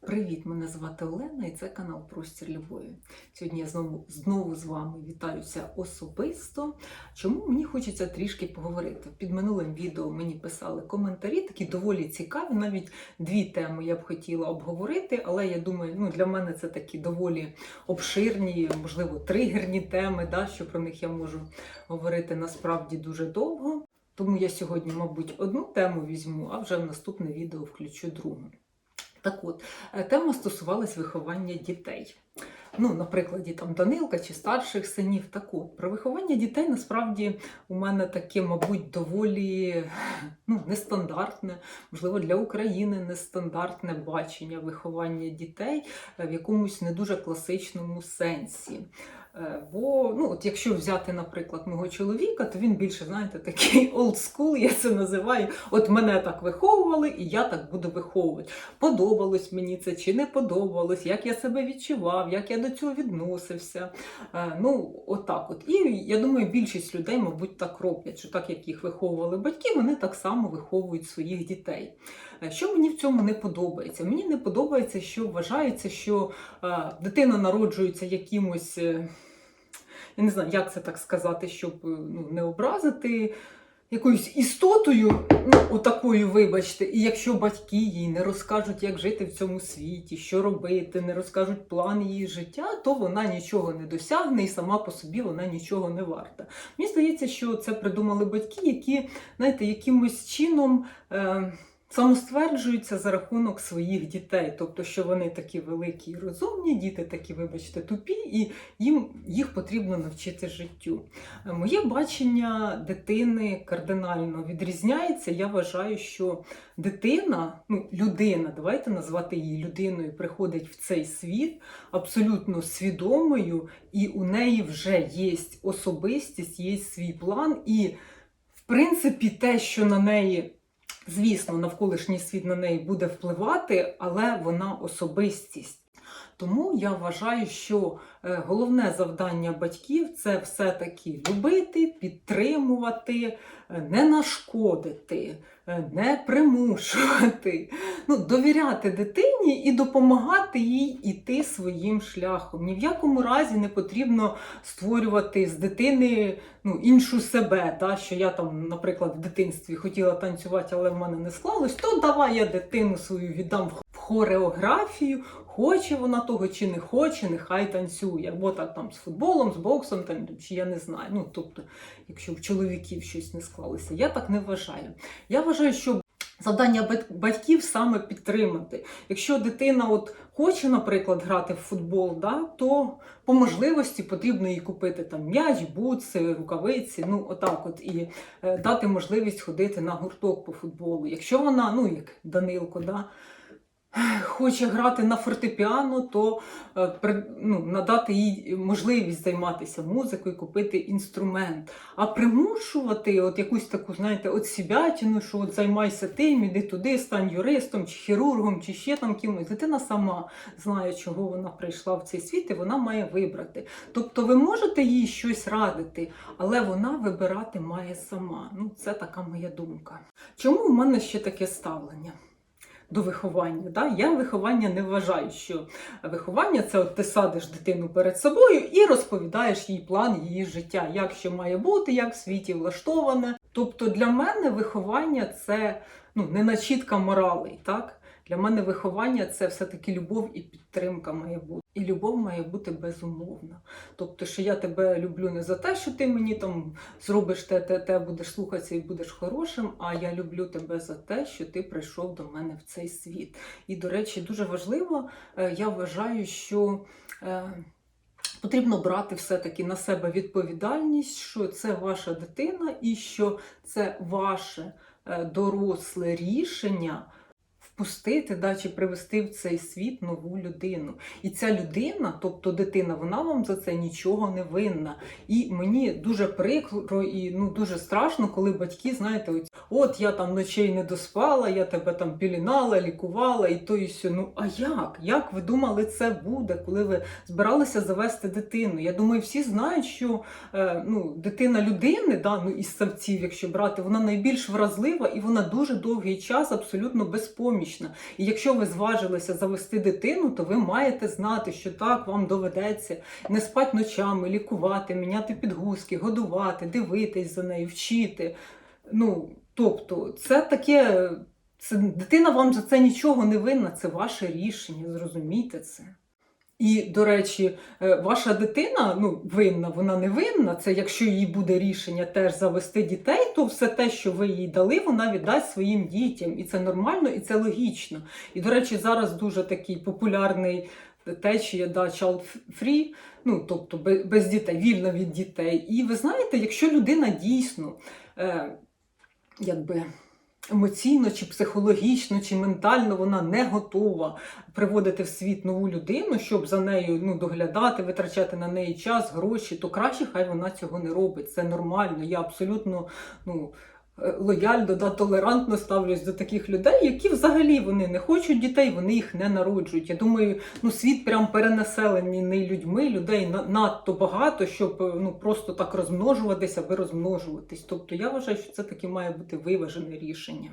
Привіт, мене звати Олена і це канал Простір Любові. Сьогодні я знову, знову з вами вітаюся особисто. Чому мені хочеться трішки поговорити? Під минулим відео мені писали коментарі, такі доволі цікаві. Навіть дві теми я б хотіла обговорити, але я думаю, ну для мене це такі доволі обширні, можливо, тригерні теми, да, що про них я можу говорити насправді дуже довго. Тому я сьогодні, мабуть, одну тему візьму, а вже в наступне відео включу другу. Так от, е, тема стосувалась виховання дітей. Ну, на прикладі там Данилка чи старших синів. Так от, про виховання дітей насправді у мене таке, мабуть, доволі ну, нестандартне, можливо, для України нестандартне бачення виховання дітей е, в якомусь не дуже класичному сенсі. Е, Бо, ну, от якщо взяти, наприклад, мого чоловіка, то він більше, знаєте, такий school, я це називаю. От мене так виховували, і я так буду виховувати. Подобалось мені це чи не подобалось, як я себе відчував, як я до цього відносився. Е, Ну, отак от. І я думаю, більшість людей, мабуть, так роблять, що так як їх виховували батьки, вони так само виховують своїх дітей. Е, Що мені в цьому не подобається? Мені не подобається, що вважається, що е, дитина народжується якимось. е, я не знаю, як це так сказати, щоб ну, не образити якоюсь істотою, ну, отакою, вибачте, і якщо батьки їй не розкажуть, як жити в цьому світі, що робити, не розкажуть план її життя, то вона нічого не досягне і сама по собі вона нічого не варта. Мені здається, що це придумали батьки, які, знаєте, якимось чином. Е- Самостверджуються за рахунок своїх дітей, тобто, що вони такі великі і розумні, діти такі, вибачте, тупі, і їм їх потрібно навчити життю. Е, Моє бачення дитини кардинально відрізняється. Я вважаю, що дитина, ну людина, давайте назвати її людиною, приходить в цей світ абсолютно свідомою, і у неї вже є особистість, є свій план, і в принципі те, що на неї. Звісно, навколишній світ на неї буде впливати, але вона особистість. Тому я вважаю, що е, головне завдання батьків це все-таки любити, підтримувати, не нашкодити, е, не примушувати, ну, довіряти дитині і допомагати їй іти своїм шляхом. Ні в якому разі не потрібно створювати з дитини ну, іншу себе. Да? Що я там, наприклад, в дитинстві хотіла танцювати, але в мене не склалось, то давай я дитину свою віддам в хореографію. Хоче вона того чи не хоче, нехай танцює. Або так там з футболом, з боксом, там, чи я не знаю. Ну, тобто, якщо в чоловіків щось не склалося, я так не вважаю. Я вважаю, що завдання батьків саме підтримати. Якщо дитина от хоче, наприклад, грати в футбол, да, то по можливості потрібно їй купити там м'яч, бутси, рукавиці, ну отак от і е, дати можливість ходити на гурток по футболу. Якщо вона, ну як Данилко, да, хоче грати на фортепіано, то е, ну, надати їй можливість займатися музикою, купити інструмент. А примушувати от якусь таку, знаєте, от сібятину, що от займайся тим, іди туди, стань юристом, чи хірургом, чи ще там кимось. Дитина сама знає, чого вона прийшла в цей світ, і вона має вибрати. Тобто ви можете їй щось радити, але вона вибирати має сама. Ну, це така моя думка. Чому в мене ще таке ставлення? До виховання. Да? Я виховання не вважаю, що виховання це от ти садиш дитину перед собою і розповідаєш їй план її життя, як що має бути, як в світі влаштоване. Тобто для мене виховання це ну, не начітка моралей. Так? Для мене виховання це все-таки любов і підтримка має бути. І любов має бути безумовна. Тобто, що я тебе люблю не за те, що ти мені там зробиш те, те, те, будеш слухатися і будеш хорошим, а я люблю тебе за те, що ти прийшов до мене в цей світ. І, до речі, дуже важливо, е, я вважаю, що. е, Потрібно брати все-таки на себе відповідальність, що це ваша дитина і що це ваше е, доросле рішення впустити да, чи привести в цей світ нову людину. І ця людина, тобто дитина, вона вам за це нічого не винна. І мені дуже прикро і ну дуже страшно, коли батьки, знаєте, от, от я там ночей не доспала, я тебе там пілінала, лікувала, і то і сьо. Ну а як? Як ви думали, це буде, коли ви збиралися завести дитину? Я думаю, всі знають, що е, ну, дитина людини, да, ну, із савців, якщо брати, вона найбільш вразлива і вона дуже довгий час абсолютно безпомічна. Органічна. І якщо ви зважилися завести дитину, то ви маєте знати, що так вам доведеться не спати ночами, лікувати, міняти підгузки, годувати, дивитись за нею, вчити. Ну, тобто, це таке. Це, дитина вам за це нічого не винна, це ваше рішення, зрозумійте це. І, до речі, е, ваша дитина ну, винна, вона не винна. Це якщо їй буде рішення теж завести дітей, то все те, що ви їй дали, вона віддасть своїм дітям. І це нормально, і це логічно. І, до речі, зараз дуже такий популярний течія да, child free, ну тобто без, дітей, вільна від дітей. І ви знаєте, якщо людина дійсно е, якби. Емоційно, чи психологічно, чи ментально вона не готова приводити в світ нову людину, щоб за нею ну, доглядати, витрачати на неї час, гроші, то краще хай вона цього не робить. Це нормально. Я абсолютно ну, лояльно, да, толерантно ставлюсь до таких людей, які взагалі вони не хочуть дітей, вони їх не народжують. Я думаю, ну світ прям перенаселений людьми, людей надто багато, щоб е, ну просто так розмножуватися, аби розмножуватись. Тобто я вважаю, що це таки має бути виважене рішення.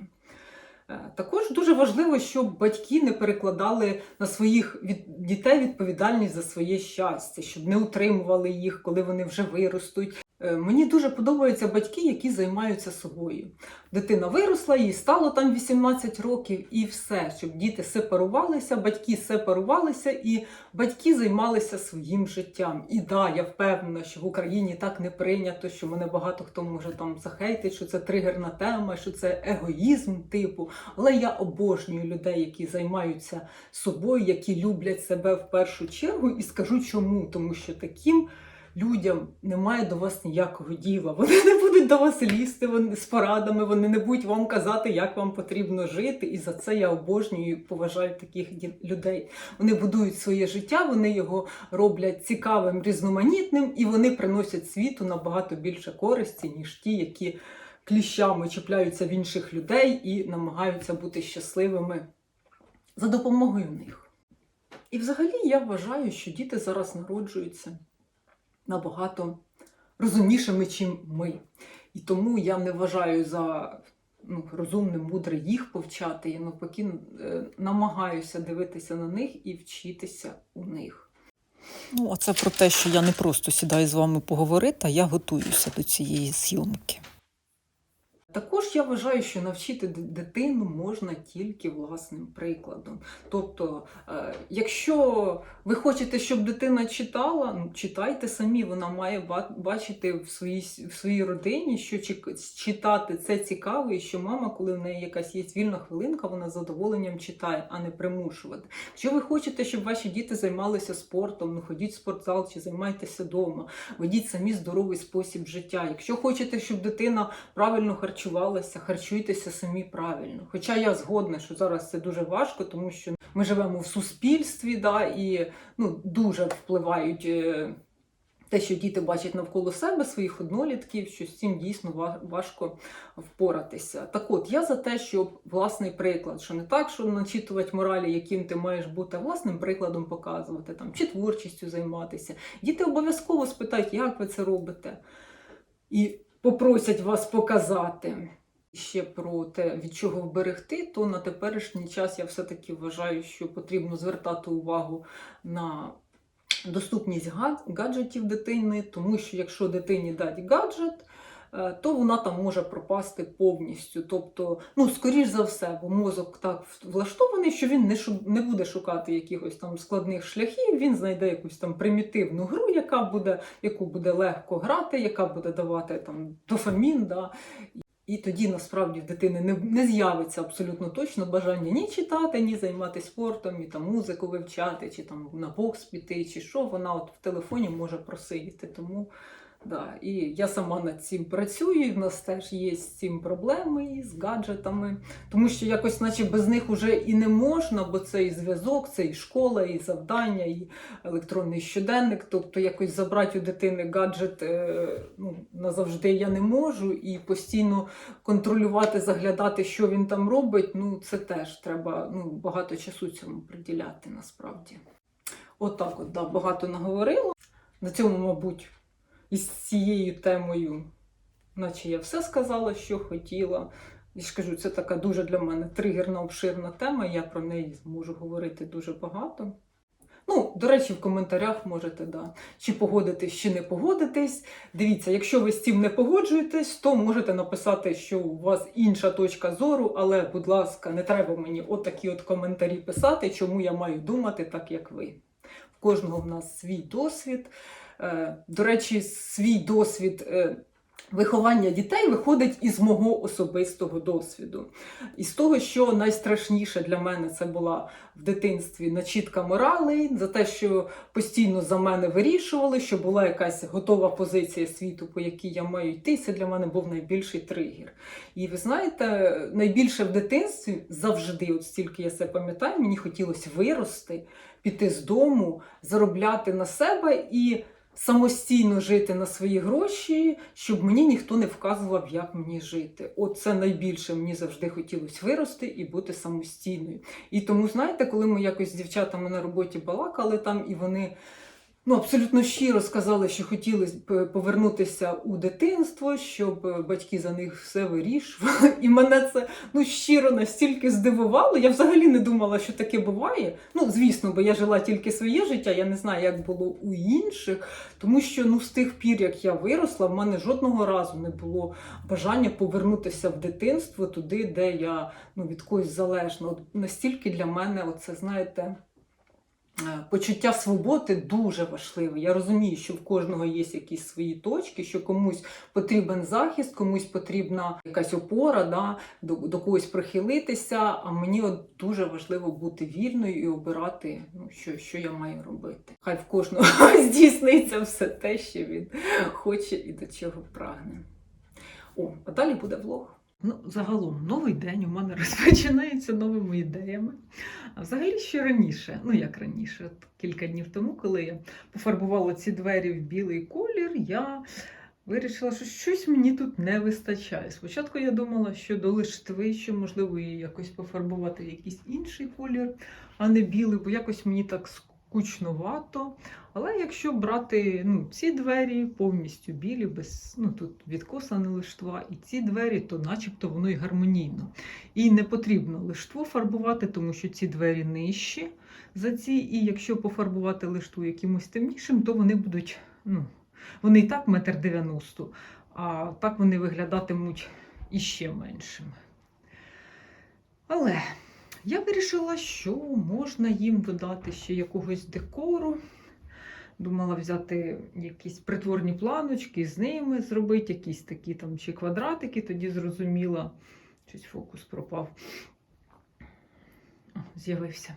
Е, Також дуже важливо, щоб батьки не перекладали на своїх від... дітей відповідальність за своє щастя, щоб не утримували їх, коли вони вже виростуть. Е, Мені дуже подобаються батьки, які займаються собою. Дитина виросла, їй стало там 18 років, і все, щоб діти сепарувалися, батьки сепарувалися, і батьки займалися своїм життям. І да, я впевнена, що в Україні так не прийнято, що мене багато хто може там захейтити, що це тригерна тема, що це егоїзм типу. Але я обожнюю людей, які займаються собою, які люблять себе в першу чергу, і скажу чому, тому що таким. Людям немає до вас ніякого діла. Вони не будуть до вас лізти вони, з порадами, вони не будуть вам казати, як вам потрібно жити. І за це я обожнюю і поважаю таких людей. Вони будують своє життя, вони його роблять цікавим, різноманітним, і вони приносять світу набагато більше користі, ніж ті, які кліщами чіпляються в інших людей і намагаються бути щасливими за допомогою них. І взагалі я вважаю, що діти зараз народжуються набагато розумнішими, чим ми. І тому я не вважаю за ну, розумним, мудре їх повчати. Я навпаки е, намагаюся дивитися на них і вчитися у них. Ну, а це про те, що я не просто сідаю з вами поговорити, а я готуюся до цієї зйомки. Також я вважаю, що навчити дитину можна тільки власним прикладом. Тобто, е, якщо ви хочете, щоб дитина читала, ну читайте самі. Вона має бачити в своїй в своїй родині, що читати це цікаво, і що мама, коли в неї якась є вільна хвилинка, вона з задоволенням читає, а не примушувати. Якщо ви хочете, щоб ваші діти займалися спортом, ну ходіть в спортзал чи займайтеся вдома, ведіть самі здоровий спосіб життя. Якщо хочете, щоб дитина правильно харчувалася, харчуйтеся самі правильно. Хоча я згодна, що зараз це дуже важко, тому що ми живемо в суспільстві, да, і ну, дуже впливають. е, Те, що діти бачать навколо себе своїх однолітків, що з цим дійсно важко впоратися. Так от, я за те, щоб власний приклад, що не так, що начитувати моралі, яким ти маєш бути, а власним прикладом показувати, там, чи творчістю займатися. Діти обов'язково спитають, як ви це робите, і попросять вас показати. Ще про те, від чого вберегти, то на теперішній час я все-таки вважаю, що потрібно звертати увагу на доступність гад- гаджетів дитини, тому що якщо дитині дати гаджет, то вона там може пропасти повністю. Тобто, ну, скоріш за все, бо мозок так влаштований, що він не, шу- не буде шукати якихось там складних шляхів, він знайде якусь там примітивну гру, яка буде, яку буде легко грати, яка буде давати там дофамін. Да? І тоді насправді в дитини не, не з'явиться абсолютно точно бажання ні читати, ні займатися спортом, ні там музику вивчати, чи там на бокс піти, чи що. Вона от в телефоні може просидіти. Тому да. І я сама над цим працюю, і в нас теж є з цим проблеми і з гаджетами. Тому що якось, наче без них уже і не можна, бо це і зв'язок, це і школа, і завдання, і електронний щоденник. Тобто якось забрати у дитини гаджет е, ну, назавжди я не можу, і постійно контролювати, заглядати, що він там робить, ну це теж треба ну, багато часу цьому приділяти насправді. Отак, от, да, багато наговорила. На цьому, мабуть, із цією темою, наче я все сказала, що хотіла. Я ж кажу, це така дуже для мене тригерна, обширна тема. Я про неї можу говорити дуже багато. Ну, до речі, в коментарях можете, да, чи погодитись, чи не погодитись. Дивіться, якщо ви з цим не погоджуєтесь, то можете написати, що у вас інша точка зору, але, будь ласка, не треба мені отакі от коментарі писати, чому я маю думати так, як ви. В кожного в нас свій досвід. Е, До речі, свій досвід е, виховання дітей виходить із мого особистого досвіду. Із того, що найстрашніше для мене це була в дитинстві начітка моралей, за те, що постійно за мене вирішували, що була якась готова позиція світу, по якій я маю йти. Це для мене був найбільший тригер. І ви знаєте, найбільше в дитинстві завжди, от стільки я це пам'ятаю, мені хотілося вирости, піти з дому, заробляти на себе і самостійно жити на свої гроші, щоб мені ніхто не вказував, як мені жити. От це найбільше мені завжди хотілося вирости і бути самостійною. І тому, знаєте, коли ми якось з дівчатами на роботі балакали там, і вони. Ну, абсолютно щиро сказали, що хотіли повернутися у дитинство, щоб е, батьки за них все вирішували. І мене це ну щиро настільки здивувало. Я взагалі не думала, що таке буває. Ну, звісно, бо я жила тільки своє життя, я не знаю, як було у інших. Тому що ну, з тих пір, як я виросла, в мене жодного разу не було бажання повернутися в дитинство туди, де я ну, від когось залежна. От настільки для мене, оце, знаєте. Е, Почуття свободи дуже важливе. Я розумію, що в кожного є якісь свої точки, що комусь потрібен захист, комусь потрібна якась опора, да, до, до когось прихилитися. А мені от дуже важливо бути вільною і обирати, ну, що, що я маю робити. Хай в кожного здійсниться все те, що він хоче і до чого прагне. О, а далі буде влог. Ну, загалом, новий день у мене розпочинається новими ідеями. А взагалі ще раніше, ну як раніше, кілька днів тому, коли я пофарбувала ці двері в білий колір, я вирішила, що щось мені тут не вистачає. Спочатку я думала, що до лиштви, що можливо її якось пофарбувати в якийсь інший колір, а не білий, бо якось мені так скучновато. Але якщо брати ну, ці двері повністю білі, без ну тут відкосане лиштва, і ці двері, то начебто воно й гармонійно. І не потрібно лиштво фарбувати, тому що ці двері нижчі за ці. І якщо пофарбувати лиштву якимось темнішим, то вони будуть, ну, вони і так метр дев'яносто, а так вони виглядатимуть іще меншими. Але я вирішила, що можна їм додати ще якогось декору. Думала взяти якісь притворні планочки, з ними зробити якісь такі там чи квадратики, тоді зрозуміла, щось фокус пропав. З'явився.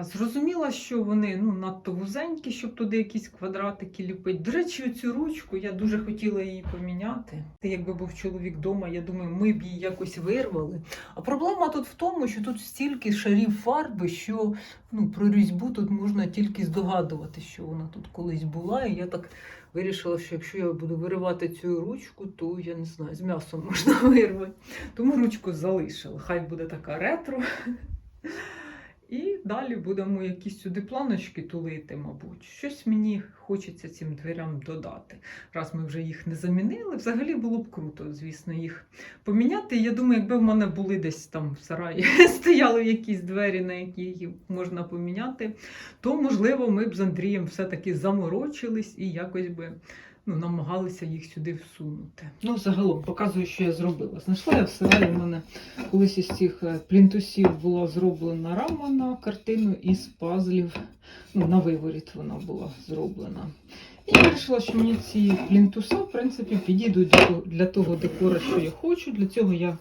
Зрозуміла, що вони ну, надто вузенькі, щоб туди якісь квадратики ліпити. До речі, цю ручку я дуже хотіла її поміняти. Ти, якби був чоловік вдома, я думаю, ми б її якось вирвали. А проблема тут в тому, що тут стільки шарів фарби, що ну, про різьбу тут можна тільки здогадувати, що вона тут колись була. І я так вирішила, що якщо я буду виривати цю ручку, то я не знаю, з м'ясом можна вирвати. Тому ручку залишила. Хай буде така ретро. І далі будемо якісь сюди планочки тулити, мабуть. Щось мені хочеться цим дверям додати. Раз ми вже їх не замінили, взагалі було б круто, звісно, їх поміняти. Я думаю, якби в мене були десь там в сараї, стояли якісь двері, на які їх можна поміняти, то, можливо, ми б з Андрієм все-таки заморочились і якось би ну, намагалися їх сюди всунути. Ну, загалом показую, що я зробила. Знайшла я в селі в мене колись із цих е, плінтусів була зроблена рама на картину із пазлів. Ну, на виворіт вона була зроблена. Я вирішила, що мені ці плінтуса, в принципі, підійдуть для того декора, що я хочу. Для цього я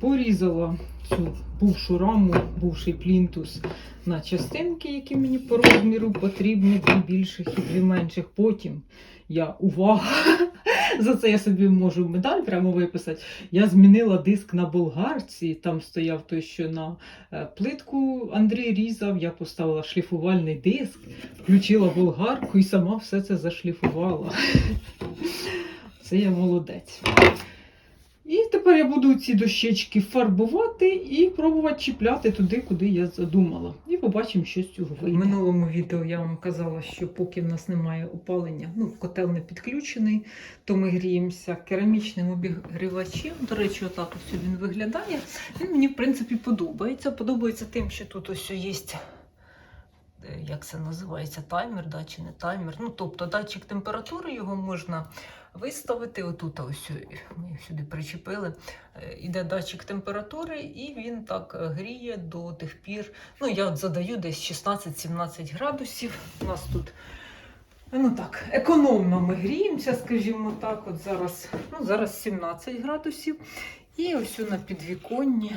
порізала цю бувшу раму, бувший плінтус на частинки, які мені по розміру потрібні, дві більших і дві менших. Потім я увага! За це я собі можу медаль прямо виписати. Я змінила диск на болгарці, там стояв той, що на е, плитку Андрій різав. Я поставила шліфувальний диск, включила болгарку і сама все це зашліфувала. Це я молодець. І тепер я буду ці дощечки фарбувати і пробувати чіпляти туди, куди я задумала. І побачимо, що з цього В минулому відео я вам казала, що поки в нас немає опалення, ну, котел не підключений, то ми гріємося керамічним обігрівачем. До речі, отак ось він виглядає. Він мені, в принципі, подобається. Подобається тим, що тут ось є. е, Як це називається? Таймер, да, чи не таймер? Ну, тобто датчик температури його можна виставити. Отут ось ми сюди причепили. Е, Іде датчик температури, і він так е, гріє до тих пір, Ну, я от задаю десь 16-17 градусів. У нас тут, ну так, економно ми гріємося, скажімо так. От зараз, ну, зараз 17 градусів. І ось на підвіконні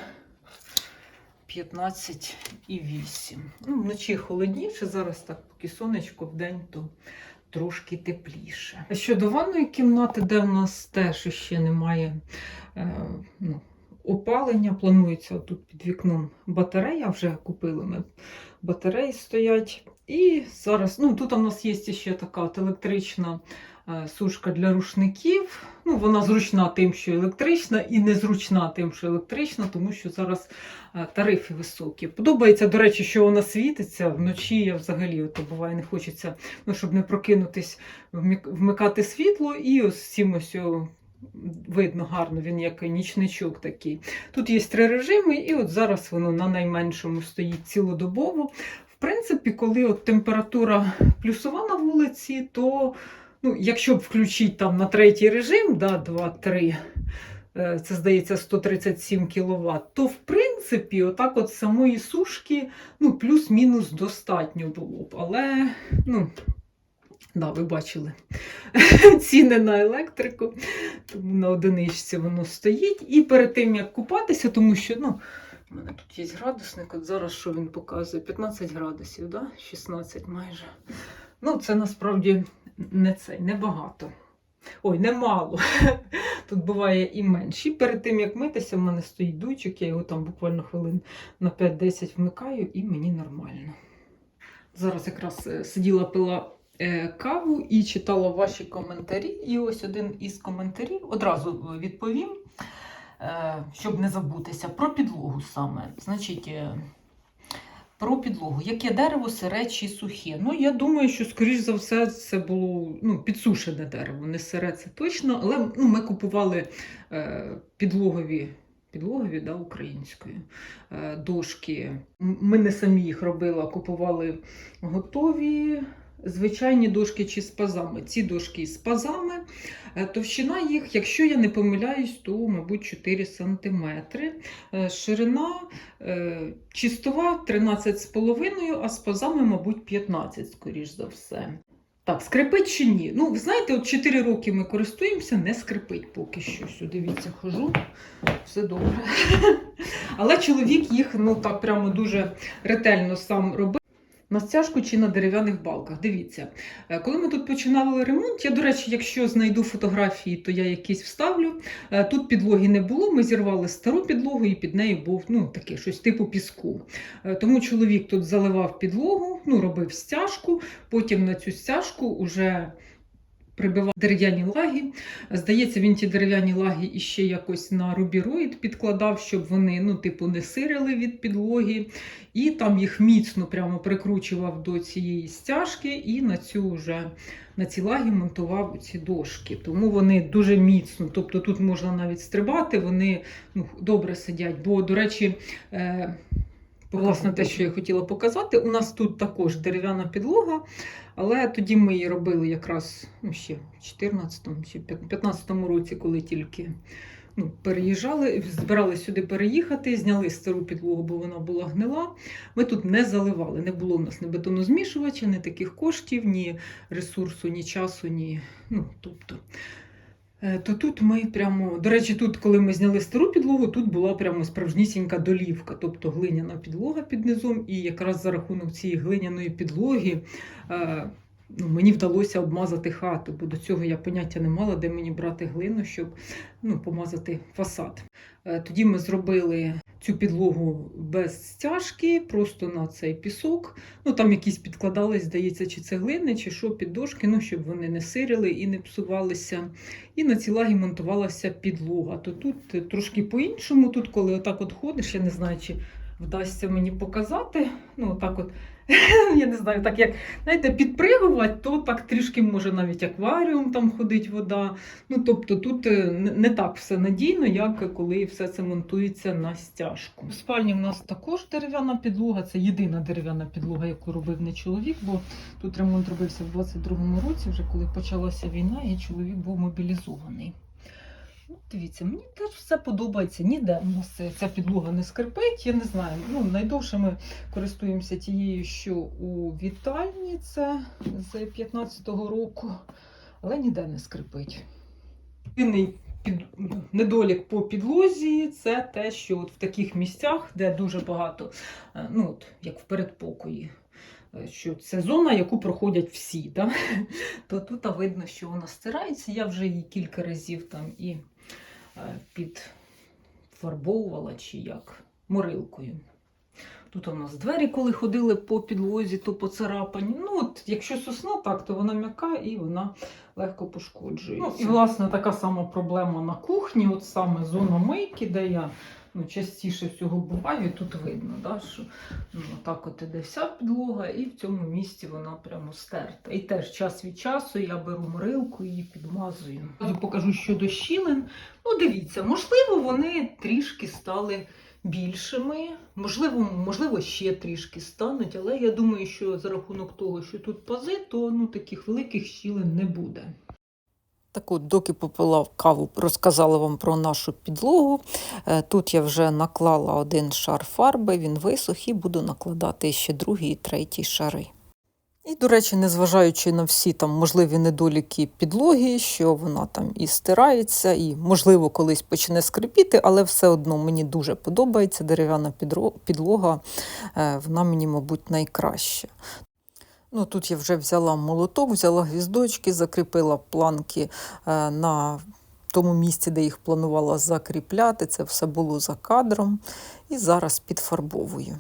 15,8. Ну, вночі холодніше, зараз так, поки сонечко вдень, то трошки тепліше. Щодо ванної кімнати, де в нас теж ще немає е, ну, опалення, планується тут під вікном батарея, вже купили ми батареї стоять. І зараз, ну тут у нас є ще така от електрична сушка для рушників. Ну, вона зручна тим, що електрична, і незручна тим, що електрична, тому що зараз е, тарифи високі. Подобається, до речі, що вона світиться. Вночі я взагалі ото буває не хочеться, ну, щоб не прокинутись, вмикати світло, і ось цим ось видно гарно, він як нічничок такий. Тут є три режими, і от зараз воно на найменшому стоїть цілодобово. В принципі, коли от температура плюсова на вулиці, то ну, якщо б включити там на третій режим, да, 2-3, е, це здається 137 кВт, то в принципі, отак от самої сушки ну, плюс-мінус достатньо було б. Але, ну, да, ви бачили ціни на електрику, тому на одиничці воно стоїть. І перед тим, як купатися, тому що, ну, у мене тут є градусник, от зараз що він показує? 15 градусів, да? 16 майже. Ну, це насправді не це, небагато. Ой, немало. Тут буває і менше. І перед тим, як митися, в мене стоїть дуйчик, я його там буквально хвилин на 5-10 вмикаю, і мені нормально. Зараз якраз е, сиділа пила е, каву і читала ваші коментарі. І ось один із коментарів одразу е, відповім, щоб не забутися, про підлогу саме. Значить, про підлогу. Яке дерево сире чи сухе? Ну, я думаю, що, скоріш за все, це було ну, підсушене дерево, не сире, це точно. Але ну, ми купували е, підлогові. Підлогові да, української е, дошки. Ми не самі їх робили, а купували готові звичайні дошки чи з пазами. Ці дошки з пазами. Е, Товщина їх, якщо я не помиляюсь, то, мабуть, 4 см. Ширина е, чистова 13,5, а з пазами, мабуть, 15, скоріш за все. Так, скрипить чи ні? Ну, знаєте, от 4 роки ми користуємося, не скрипить поки що. Сюди, дивіться, хожу, все добре. Але чоловік їх ну так прямо дуже ретельно сам робив. На стяжку чи на дерев'яних балках. Дивіться, е, коли ми тут починали ремонт, я, до речі, якщо знайду фотографії, то я якісь вставлю. Е, Тут підлоги не було, ми зірвали стару підлогу, і під нею був ну, таке щось типу піску. Е, Тому чоловік тут заливав підлогу, ну, робив стяжку, потім на цю стяжку вже прибивав дерев'яні лаги. Здається, він ті дерев'яні лаги іще якось на рубіроїд підкладав, щоб вони ну, типу, не сирили від підлоги. І там їх міцно прямо прикручував до цієї стяжки, і на цю вже на ці лаги монтував ці дошки. Тому вони дуже міцно. Тобто тут можна навіть стрибати, вони ну, добре сидять. Бо, до речі, е, власне те, що я хотіла показати, у нас тут також дерев'яна підлога. Але тоді ми її робили якраз ну, ще в 14-му чи 15-му році, коли тільки ну, переїжджали, збиралися сюди переїхати, зняли стару підлогу, бо вона була гнила. Ми тут не заливали. Не було в нас ні бетонозмішувача, ні таких коштів, ні ресурсу, ні часу, ні. Ну, тобто. Е, То тут ми прямо, до речі, тут, коли ми зняли стару підлогу, тут була прямо справжнісінька долівка, тобто глиняна підлога під низом, і якраз за рахунок цієї глиняної підлоги е, ну, мені вдалося обмазати хату, бо до цього я поняття не мала, де мені брати глину, щоб ну, помазати фасад. Е, Тоді ми зробили цю підлогу без стяжки, просто на цей пісок. Ну там якісь підкладались, здається, чи цеглини, чи що під дошки, ну щоб вони не сирили і не псувалися. І на цій лагі монтувалася підлога. То тут трошки по-іншому. Тут, коли отак от ходиш, я не знаю, чи вдасться мені показати. Ну, отак от, я не знаю, так як знаєте, підпригувати, то так трішки може навіть акваріум там ходить вода. Ну, тобто тут е, не так все надійно, як коли все це монтується на стяжку. В спальні в нас також дерев'яна підлога. Це єдина дерев'яна підлога, яку робив не чоловік, бо тут ремонт робився в 22-му році, вже коли почалася війна, і чоловік був мобілізований. Ну, дивіться, мені теж все подобається. Ніде в нас ця підлога не скрипить. Я не знаю. Ну, найдовше ми користуємося тією, що у вітальні це з 15-го року, але ніде не скрипить. Єдиний недолік по підлозі це те, що от в таких місцях, де дуже багато, е, ну от як в передпокої, е, що це зона, яку проходять всі, да? то тут видно, що вона стирається. Я вже її кілька разів там і підфарбовувала чи як морилкою. Тут у нас двері, коли ходили по підлозі, то поцарапані. Ну, от, якщо сосна, так, то вона м'яка і вона легко пошкоджується. Ну, і, власне, така сама проблема на кухні, от саме зона мийки, де я ну, частіше всього буваю, і тут видно, да, що ну, так от іде вся підлога, і в цьому місці вона прямо стерта. І теж час від часу я беру морилку і підмазую. Я покажу щодо щілин. Ну, дивіться, можливо, вони трішки стали більшими. Можливо, можливо, ще трішки стануть, але я думаю, що за рахунок того, що тут пази, то ну, таких великих щілин не буде. Так от, доки попила каву, розказала вам про нашу підлогу. Е, Тут я вже наклала один шар фарби, він висох, і буду накладати ще другий і третій шари. І, до речі, незважаючи на всі там можливі недоліки підлоги, що вона там і стирається, і, можливо, колись почне скрипіти, але все одно мені дуже подобається дерев'яна підлога, е, вона мені, мабуть, найкраща. Ну, тут я вже взяла молоток, взяла гвіздочки, закріпила планки е, на тому місці, де їх планувала закріпляти. Це все було за кадром. І зараз підфарбовую.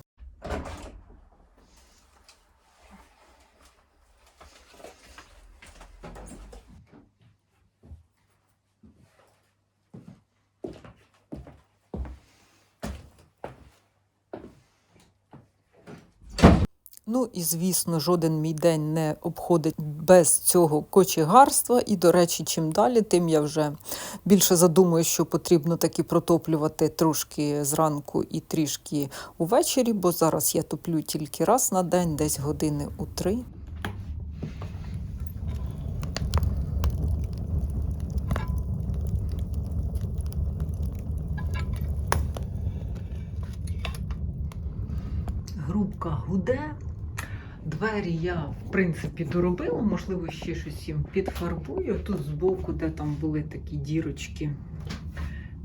Ну і звісно, жоден мій день не обходить без цього кочегарства. І, до речі, чим далі, тим я вже більше задумую, що потрібно таки протоплювати трошки зранку і трішки увечері, бо зараз я топлю тільки раз на день, десь години у три. Грубка гуде. Двері я, в принципі, доробила, можливо, ще щось їм підфарбую. Тут збоку, де там були такі дірочки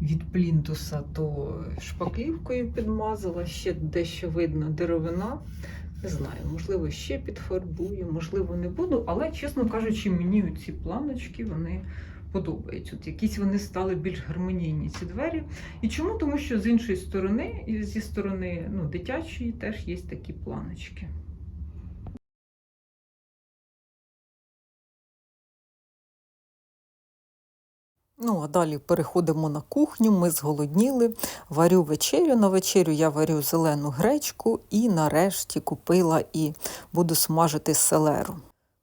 від плінтуса, то шпаклівкою підмазала, ще дещо видно деревина. Не знаю, можливо, ще підфарбую, можливо, не буду, але, чесно кажучи, мені ці планочки вони подобаються. От якісь вони стали більш гармонійні, ці двері. І чому? Тому що з іншої сторони, зі сторони ну, дитячої, теж є такі планочки. Ну, а далі переходимо на кухню. Ми зголодніли. Варю вечерю. На вечерю я варю зелену гречку і нарешті купила і буду смажити селеру.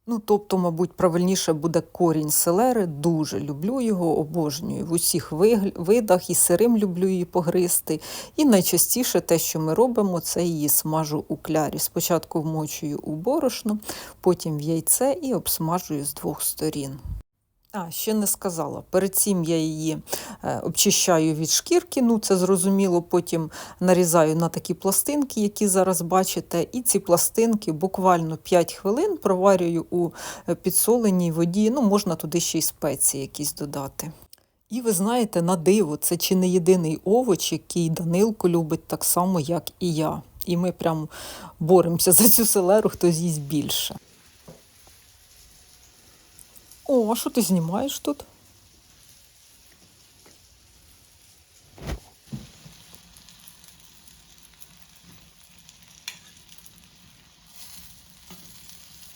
Ну, тобто, мабуть, правильніше буде корінь селери. Дуже люблю його, обожнюю в усіх видах, і сирим люблю її погризти. І найчастіше те, що ми робимо, це її смажу у клярі. Спочатку вмочую у борошно, потім в яйце і обсмажую з двох сторін. А, ще не сказала. Перед цим я її е, обчищаю від шкірки, ну це зрозуміло, потім нарізаю на такі пластинки, які зараз бачите, і ці пластинки буквально 5 хвилин проварюю у е, підсоленій воді. Ну, можна туди ще й спеції якісь додати. І ви знаєте, на диво, це чи не єдиний овоч, який Данилко любить так само, як і я. І ми прям боремося за цю селеру, хто з'їсть більше. О, а що ти знімаєш тут?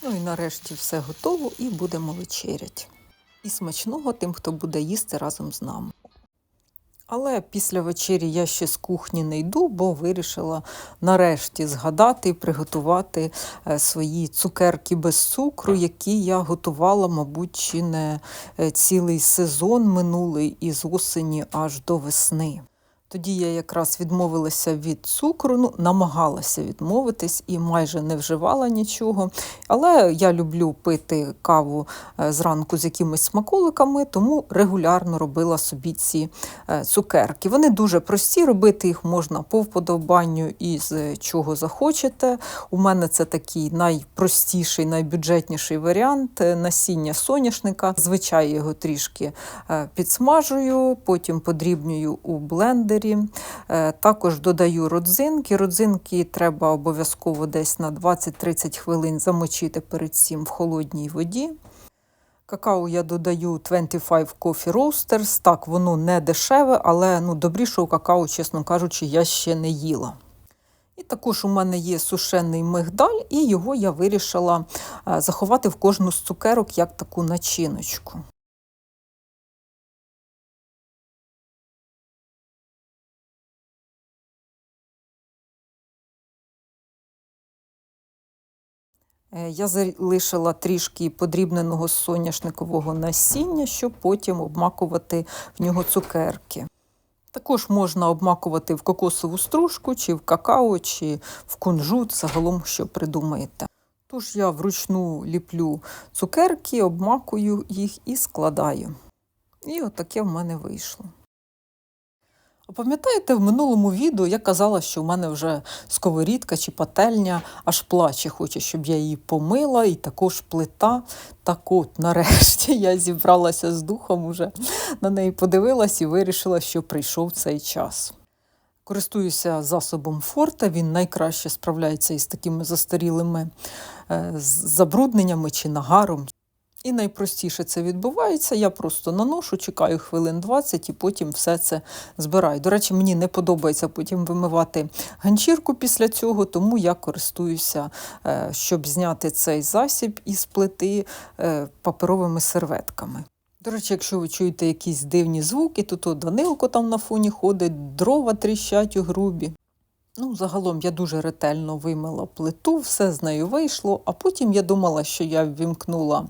Ну і нарешті все готово і будемо вечерять. І смачного тим, хто буде їсти разом з нами. Але після вечері я ще з кухні не йду, бо вирішила нарешті згадати і приготувати е, свої цукерки без цукру, які я готувала, мабуть, чи не е, цілий сезон минулий із осені аж до весни. Тоді я якраз відмовилася від цукру, ну, намагалася відмовитись і майже не вживала нічого. Але я люблю пити каву е, зранку з якимись смаколиками, тому регулярно робила собі ці е, цукерки. Вони дуже прості, робити їх можна по вподобанню із е, чого захочете. У мене це такий найпростіший, найбюджетніший варіант е, насіння соняшника. Звичайно, його трішки підсмажую, потім подрібнюю у блендері. Е, Також додаю родзинки. Родзинки треба обов'язково десь на 20-30 хвилин замочити перед цим в холодній воді. Какао я додаю 25 Coffee Roasters. Так, воно не дешеве, але ну, добрішого какао, чесно кажучи, я ще не їла. І також у мене є сушений мигдаль, і його я вирішила е, заховати в кожну з цукерок як таку начиночку. Я залишила трішки подрібненого соняшникового насіння, щоб потім обмакувати в нього цукерки. Також можна обмакувати в кокосову стружку, чи в какао, чи в кунжут, загалом, що придумаєте. Тож я вручну ліплю цукерки, обмакую їх і складаю. І отаке в мене вийшло. Пам'ятаєте, в минулому відео я казала, що в мене вже сковорідка чи пательня аж плаче, хоче, щоб я її помила, і також плита. Так от, нарешті, я зібралася з духом, уже на неї подивилась і вирішила, що прийшов цей час. Користуюся засобом Форта, він найкраще справляється із такими застарілими е, забрудненнями чи нагаром. І найпростіше це відбувається. Я просто наношу, чекаю хвилин 20 і потім все це збираю. До речі, мені не подобається потім вимивати ганчірку після цього, тому я користуюся, е, щоб зняти цей засіб із плити е, паперовими серветками. До речі, якщо ви чуєте якісь дивні звуки, то то Данилко там на фоні ходить, дрова тріщать у грубі. Ну, загалом я дуже ретельно вимила плиту, все з нею вийшло, а потім я думала, що я ввімкнула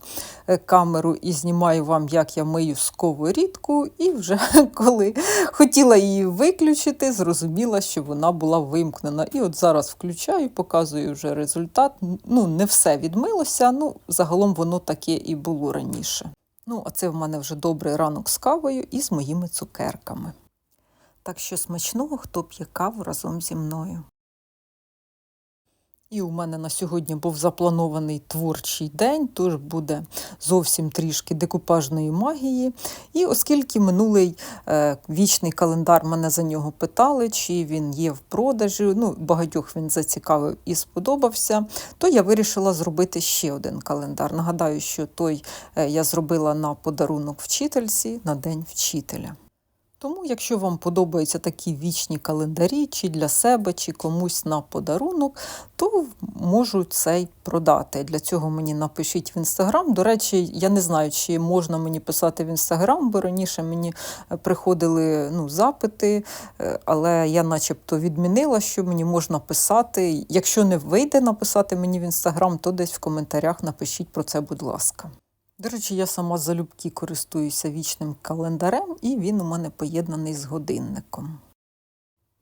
е, камеру і знімаю вам, як я мию сковорідку, і вже коли хотіла її виключити, зрозуміла, що вона була вимкнена. І от зараз включаю, показую вже результат. Ну, не все відмилося, ну, загалом воно таке і було раніше. Ну, а це в мене вже добрий ранок з кавою і з моїми цукерками. Так що смачного, хто п'є каву разом зі мною. І у мене на сьогодні був запланований творчий день, тож буде зовсім трішки декупажної магії. І оскільки минулий е, вічний календар мене за нього питали, чи він є в продажі, ну, багатьох він зацікавив і сподобався, то я вирішила зробити ще один календар. Нагадаю, що той е, я зробила на подарунок вчительці на День вчителя. Тому, якщо вам подобаються такі вічні календарі, чи для себе, чи комусь на подарунок, то можу цей продати. Для цього мені напишіть в інстаграм. До речі, я не знаю, чи можна мені писати в інстаграм, бо раніше мені е, приходили ну, запити, е, але я начебто відмінила, що мені можна писати. Якщо не вийде написати мені в інстаграм, то десь в коментарях напишіть про це, будь ласка. До речі, я сама залюбки користуюся вічним календарем, і він у мене поєднаний з годинником.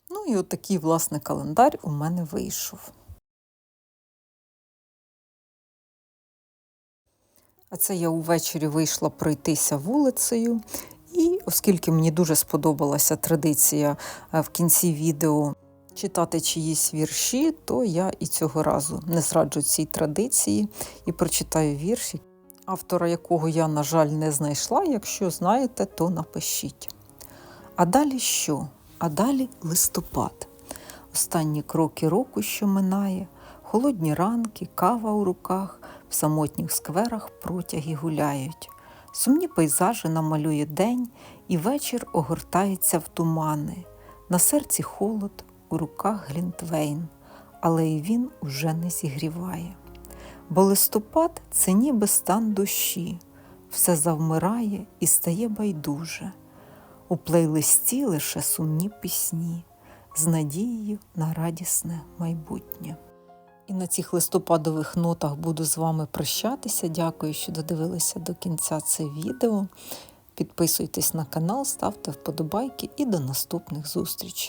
Ну і от такий, власне, календар у мене вийшов. А це я увечері вийшла пройтися вулицею. І оскільки мені дуже сподобалася традиція е, в кінці відео читати чиїсь вірші, то я і цього разу не зраджу цій традиції і прочитаю вірші, автора якого я, на жаль, не знайшла. Якщо знаєте, то напишіть. А далі що? А далі листопад. Останні кроки року, що минає, холодні ранки, кава у руках, в самотніх скверах протяги гуляють. Сумні пейзажі намалює день, і вечір огортається в тумани. На серці холод, у руках глінтвейн, але і він уже не зігріває. Бо листопад це ніби стан душі, все завмирає і стає байдуже. У плейлисті лише сумні пісні з надією на радісне майбутнє. І на цих листопадових нотах буду з вами прощатися. Дякую, що додивилися до кінця це відео. Підписуйтесь на канал, ставте вподобайки і до наступних зустрічей.